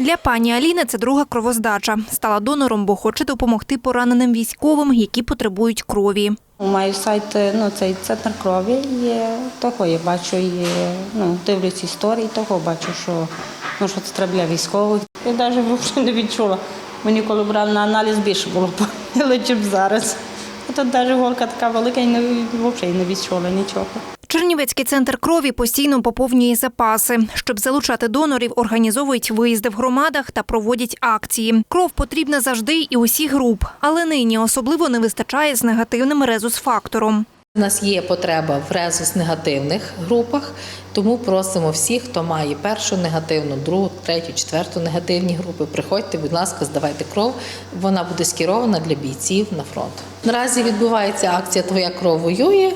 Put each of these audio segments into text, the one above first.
Для пані Аліни це друга кровоздача. Стала донором, бо хоче допомогти пораненим військовим, які потребують крові. Маю сайт, ну цей центр крові є. Того я бачу і ну, дивлюсь історії, того бачу, що ну що це треба для військових. Я навіть не відчула. Мені коли брали на аналіз більше було ніж зараз. Тут навіть голка така велика і не, взагалі не відчула нічого. Чернівецький центр крові постійно поповнює запаси. Щоб залучати донорів, організовують виїзди в громадах та проводять акції. Кров потрібна завжди і усіх груп, але нині особливо не вистачає з негативним резус-фактором. У нас є потреба в резус-негативних групах, тому просимо всіх, хто має першу негативну, другу, третю, четверту негативні групи. Приходьте, будь ласка, здавайте кров. Вона буде скерована для бійців на фронт. Наразі відбувається акція Твоя кров воює.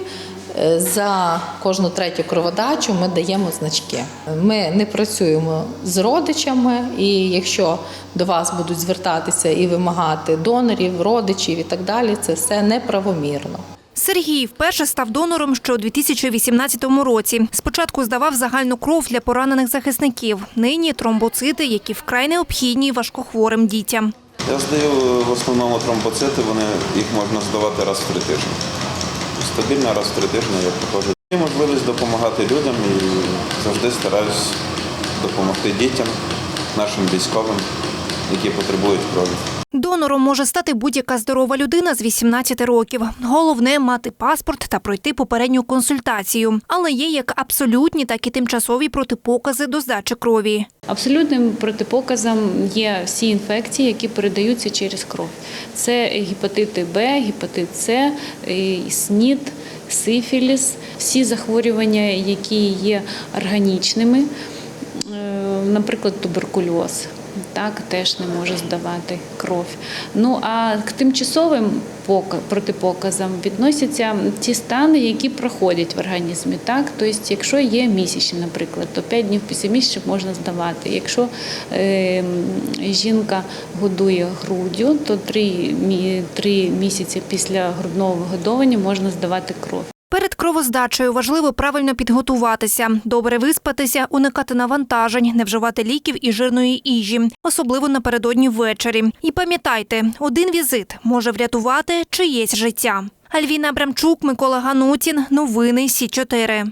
За кожну третю кроводачу ми даємо значки. Ми не працюємо з родичами, і якщо до вас будуть звертатися і вимагати донорів, родичів і так далі, це все неправомірно. Сергій вперше став донором ще у 2018 році. Спочатку здавав загальну кров для поранених захисників. Нині тромбоцити, які вкрай необхідні важкохворим дітям. Я здаю в основному тромбоцити, вони, їх можна здавати раз в три тижні. Стабільно раз в три тижні я приходжу. Є можливість допомагати людям і завжди стараюсь допомогти дітям, нашим військовим, які потребують крові. Донором може стати будь-яка здорова людина з 18 років. Головне мати паспорт та пройти попередню консультацію. Але є як абсолютні, так і тимчасові протипокази до здачі крові. Абсолютним протипоказом є всі інфекції, які передаються через кров. Це гепатити Б, гепатит С, СНІД, сифіліс, всі захворювання, які є органічними, е, наприклад, туберкульоз. Так, теж не може здавати кров. Ну а к тимчасовим пока- протипоказам відносяться ті стани, які проходять в організмі. Так, тобто, якщо є місячні, наприклад, то 5 днів після місяця можна здавати. Якщо е, жінка годує груддю, то 3, 3 місяці після грудного вигодовування можна здавати кров. Кровоздачею важливо правильно підготуватися, добре виспатися, уникати навантажень, не вживати ліків і жирної їжі, особливо напередодні ввечері. І пам'ятайте, один візит може врятувати чиєсь життя. Альвіна Абрамчук, Микола Ганутін. Новини Сі 4